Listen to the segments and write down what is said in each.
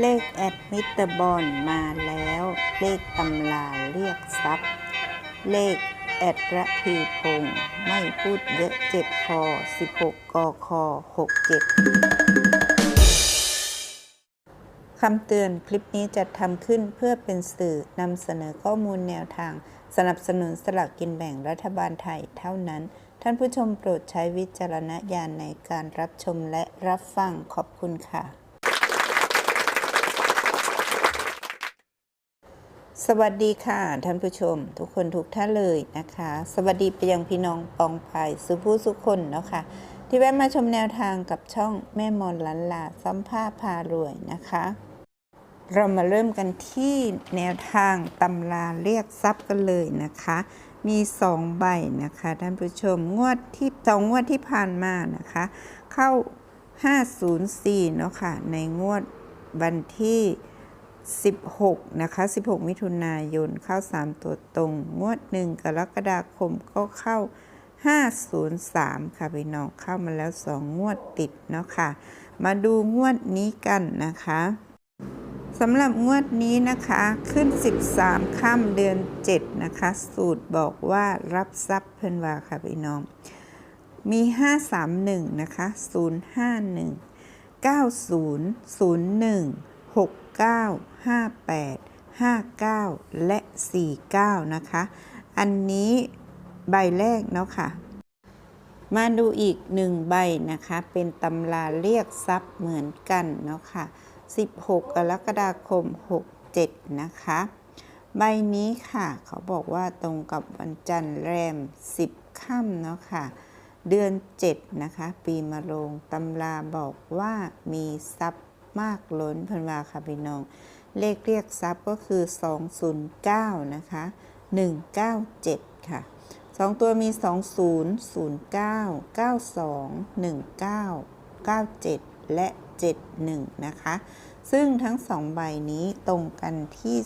เลขแอดมิเตอร์บอลมาแล้ว เลขตำราเรียกทรัพย์เลขแอดระพีพงศ์ไม่พูดเยอะเจ็บคอ 16 กค 67 คำเตือนคลิปนี้จะทำขึ้นเพื่อเป็นสื่อนำเสนอข้อมูลแนวทาง สนับสนุนสลากกินแบ่งรัฐบาลไทยเท่านั้น ท่านผู้ชมโปรดใช้วิจารณญาณในการรับชมและรับฟังขอบคุณค่ะ สวัสดีค่ะท่านผู้ชม ทุกคนทุกท่านเลยนะคะ สวัสดีไปยังพี่น้องปองภายสุผู้สุคนเนาะค่ะที่แวะมาชมแนวทางกับช่องแม่มอนลันลาซ้ำผ้าพารวยนะคะ เรามาเริ่มกันที่แนวทางตำราเรียกทรัพย์กันเลยนะคะ มี 2 ใบนะคะท่านผู้ชมงวดที่สองงวดที่ผ่านมานะคะ เข้า 504เนาะค่ะในงวดวันที่ 16 นะคะ 16 มิถุนายนเข้า 3 ตัวตรง งวด 1 กรกฎาคมก็เข้า 503 ค่ะพี่น้องเข้ามาแล้ว 2 งวดติดเนาะค่ะ มาดูงวดนี้กันนะคะสำหรับงวดนี้นะคะขึ้น 13 ค่ำเดือน 7 นะคะ สูตรบอกว่ารับทรัพย์เพิ่นว่าค่ะพี่น้อง มี 531 นะคะ 051 90 01 69 58 59 และ 49 นะคะ อันนี้ใบแรกเนาะค่ะ มาดูอีกหนึ่งใบนะคะ เป็นตำราเรียกทรัพย์เหมือนกันเนาะค่ะ 16 กรกฎาคม 67 นะคะ ใบนี้ค่ะ เขาบอกว่าตรงกับวันจันทร์แรม 10 ค่ำเนาะค่ะเดือน 7 นะคะ ปีมะโรงตำราบอกว่ามีทรัพย์ มากล้นพันวาค่ะพี่น้อง เลขเรียกทรัพย์ก็คือ 209 นะคะ 197 ค่ะสองตัวมี 20 09 92 19 97 และ 71 นะคะ ซึ่งทั้งสองใบนี้ตรงกันที่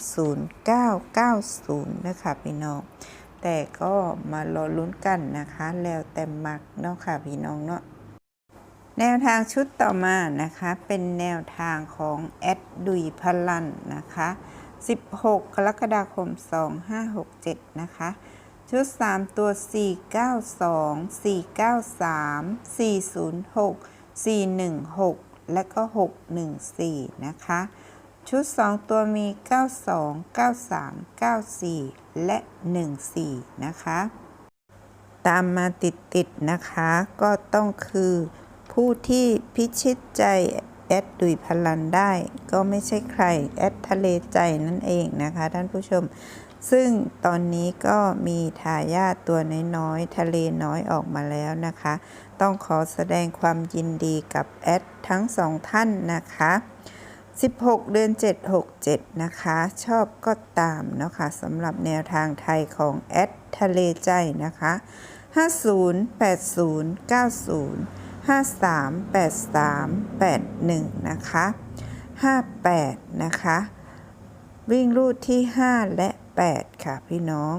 0990 นะคะพี่น้องแต่ก็มารอลุ้นกันนะคะ แล้วแต่มักเนาะค่ะพี่น้องเนาะ แนวทางชุดต่อมานะคะ เป็นแนวทางของแอดดุยพลันนะคะ 16 กรกฎาคม 2567 นะคะ ชุด 3 ตัว 492 493 406 416 และก็ 614 นะคะ ชุด 2 ตัวมี 92 93 94 และ 14 นะคะ ตามมาติดๆนะคะ ก็ต้องคือ ผู้ที่พิชิตใจแอดดุยพลันได้ ก็ไม่ใช่ใครแอดทะเลใจนั่นเองนะคะท่านผู้ชม ซึ่งตอนนี้ก็มีทายาทตัวน้อยๆทะเลน้อยออกมาแล้วนะคะ ต้องขอแสดงความยินดีกับแอดทั้งสองท่านนะคะ 16 เดือน 767 นะคะ ชอบก็ตามเนาะคะสำหรับแนวทางไทยของแอดทะเลใจนะคะ 50 80 90 53 83 81 นะคะ 58 นะคะ วิ่งรูดที่ 5 และ 8 ค่ะพี่น้อง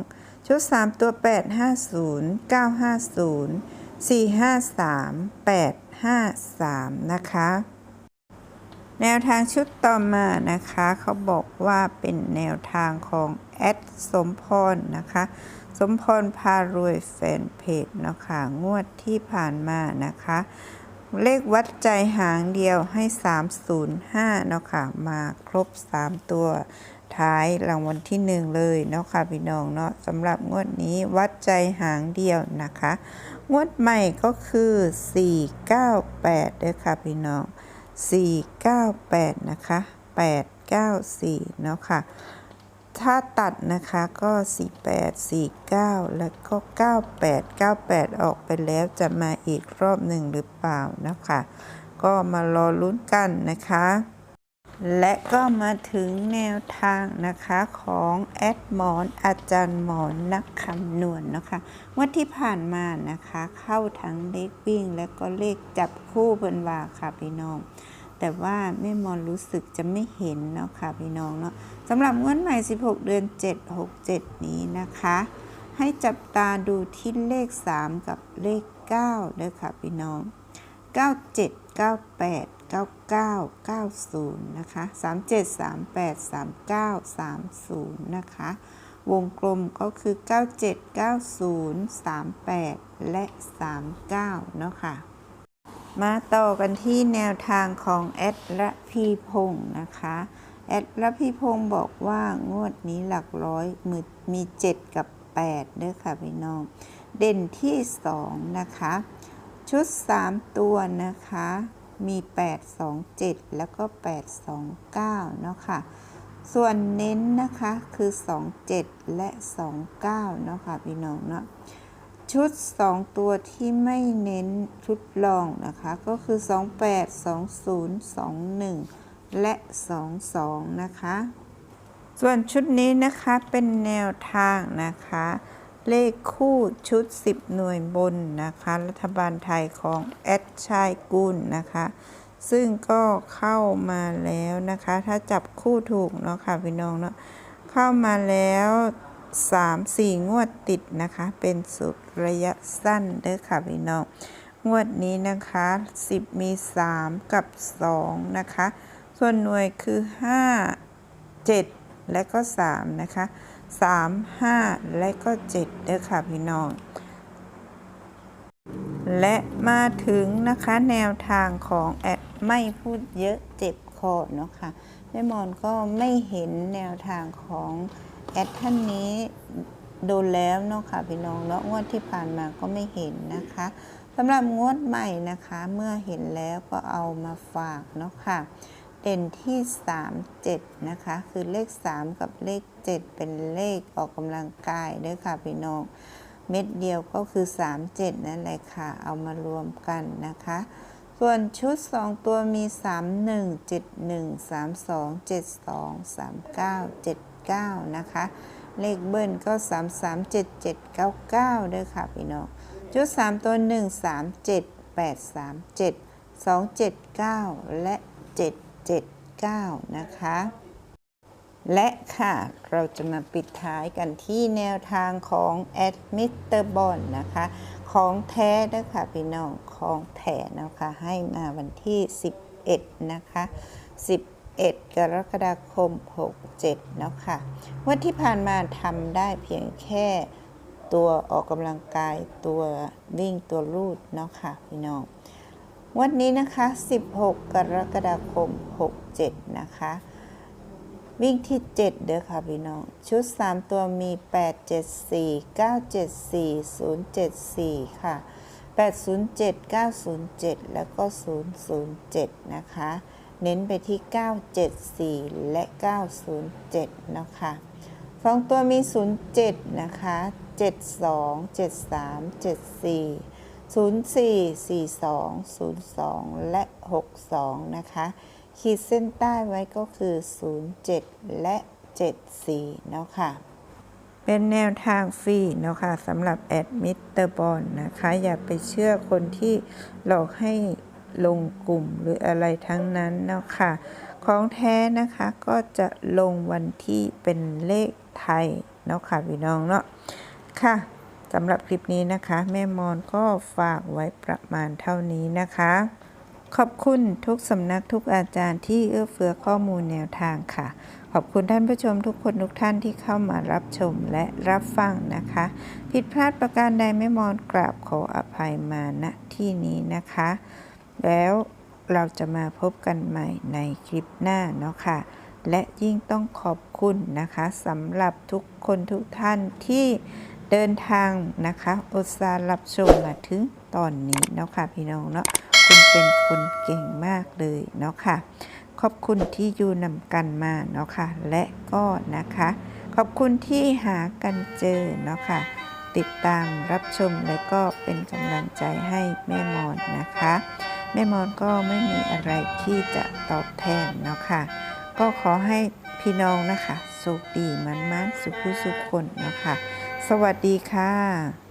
ชุด 3 ตัว 850 950 453 853 นะคะ แนวทางชุดต่อมานะคะ เขาบอกว่าเป็นแนวทางของแอดสมพรนะคะ สมพรพารวยแฟนเพจนะคะ งวดที่ผ่านมานะคะ เลขวัดใจหางเดียวให้ 305 เนาะค่ะ มาครบ 3 ตัวท้ายรางวัลที่ 1 เลยเนาะค่ะพี่น้องเนาะสำหรับงวดนี้วัดใจหางเดียวนะคะ งวดใหม่ก็คือ 498ด้วยค่ะพี่น้อง 498 นะคะ 894 เนาะค่ะ ถ้าตัดนะคะก็ 48 49 แล้วก็ 98 98 ออกไปแล้วจะมาอีกรอบหนึ่งหรือเปล่านะคะ ก็มารอลุ้นกันนะคะ และก็มาถึงแนวทางนะคะของแอดหมอนอาจารย์หมอนนักคำนวณนะคะวันที่ผ่านมานะคะ เข้าทั้งเลขวิ่งและก็เลขจับคู่เพิ่นว่าค่ะพี่น้อง แต่ว่าแม่มอนรู้สึกจะไม่เห็นเนาะค่ะพี่น้องเนาะสำหรับงวดใหม่ 16 เดือน 767 นี้นะคะ ให้จับตาดูที่เลข 3 กับเลข9ด้วยค่ะพี่น้อง 97 98 9990 นะคะ 37383930 นะคะ วงกลมก็คือ 9790 38 และ 39 เนาะค่ะ มาต่อกันที่แนวทางของแอดละพีพงศ์นะคะ แอดละพีพงศ์บอกว่างวดนี้หลักร้อยมือมี 7 กับ8เด้อค่ะพี่น้อง เด่นที่ 2 นะคะ ชุด 3 ตัวนะคะ มี 8 2 7 แล้วก็ 8 2 9 เนาะค่ะ ส่วนเน้นนะคะคือ 2 7 และ 2 9 เนาะค่ะพี่น้องเนาะ ชุด 2 ตัวที่ไม่เน้นชุดรองนะคะ ก็คือ 28 20 21 และ 22 นะคะ ส่วนชุดนี้นะคะเป็นแนวทางนะคะ เลขคู่ชุด 10 หน่วยบนนะคะ รัฐบาลไทยของแอดชายกุลนะคะ ซึ่งก็เข้ามาแล้วนะคะ ถ้าจับคู่ถูกเนาะค่ะพี่น้องเนาะเข้ามาแล้ว 3 4 งวดติดนะคะ เป็นสุดระยะสั้นเด้อค่ะพี่น้อง งวดนี้นะคะ 10 มี 3 กับ 2 นะคะ ส่วนหน่วยคือ 5 7 และก็ 3 นะคะ 3 5 และก็ 7 เด้อค่ะพี่น้อง และมาถึงนะคะแนวทางของแอดไม่พูดเยอะเจ็บคอเนาะค่ะแม่มอนก็ไม่เห็นแนวทางของ แอดท่านนี้โดนแล้วเนาะค่ะพี่น้องเนาะงวดที่ผ่านมาก็ไม่เห็นนะคะสำหรับงวดใหม่นะคะ เมื่อเห็นแล้วก็เอามาฝากเนาะค่ะ เด่นที่ 3 7 นะคะ คือเลข 3 กับเลข 7 เป็นเลขออกกำลังกายด้วยค่ะพี่น้อง เม็ดเดียวก็คือ 3 7 นั่นแหละค่ะ เอามารวมกันนะคะ ส่วนชุด 2 ตัวมี 3 1 7 1 3 2 7 2 3 9 7 9 นะคะ เลขเบิ้ลก็ 3 3 7 7 9 9ด้วยค่ะพี่น้องชุด 3 ตัว 1 3 7 8 3 7 2 7 9 และ 779 นะคะ และค่ะเราจะมาปิดท้ายกันที่แนวทางของแอดมิเตอร์บอลนะคะ ของแท้นะคะพี่น้อง ของแท้นะคะ ให้มาวันที่ 11 นะคะ 11กรกฎาคม 67เนาะค่ะวันที่ผ่านมาทำได้เพียงแค่ตัวออกกำลังกายตัววิ่งตัวรูดเนาะค่ะพี่น้อง วันนี้นะคะ 16 กรกฎาคม 67 นะคะ วิ่งที่ 7 เด้อค่ะพี่น้อง ชุด 3 ตัวมี 8 7 4 9 7 4 0 7 4 ค่ะ 807 907 แล้วก็ 007 นะคะ เน้นไปที่ 974 และ 907 นะคะสองตัวมี 07 นะคะ 72 73 74 04 42 02 และ 62 นะคะ ขีดเส้นใต้ไว้ก็คือ 07 และ 74 เนาะค่ะ เป็นแนวทางฟรีเนาะค่ะสำหรับแอดมิเตอร์บอลนะคะ อย่าไปเชื่อคนที่หลอกให้ ลงกลุ่มหรืออะไรทั้งนั้นเนาะค่ะของแท้นะคะก็จะลงวันที่เป็นเลขไทยเนาะค่ะพี่น้องเนาะค่ะสำหรับคลิปนี้นะคะ แม่มอนก็ฝากไว้ประมาณเท่านี้นะคะ ขอบคุณทุกสำนักทุกอาจารย์ที่เอื้อเฟื้อข้อมูลแนวทางค่ะ ขอบคุณท่านผู้ชมทุกคนทุกท่านที่เข้ามารับชมและรับฟังนะคะ ผิดพลาดประการใดไม่มอนกราบขออภัยมาณที่นี้นะคะ แล้วเราจะมาพบกันใหม่ในคลิปหน้าเนาะค่ะ และยิ่งต้องขอบคุณนะคะสำหรับทุกคนทุกท่านที่เดินทางนะคะอุตส่าห์รับชมมาถึงตอนนี้เนาะค่ะพี่น้องเนาะคุณเป็นคนเก่งมากเลยเนาะค่ะ ขอบคุณที่อยู่นำกันมาเนาะค่ะ และก็นะคะ ขอบคุณที่หากันเจอเนาะค่ะ ติดตามรับชมและก็เป็นกำลังใจให้แม่มอนนะคะ แม่มอนก็ไม่มีอะไรที่จะตอบแทนเนาะค่ะ ก็ขอให้พี่น้องนะคะสุขดีมันมันสุขุสุขคนเนาะค่ะ สวัสดีค่ะ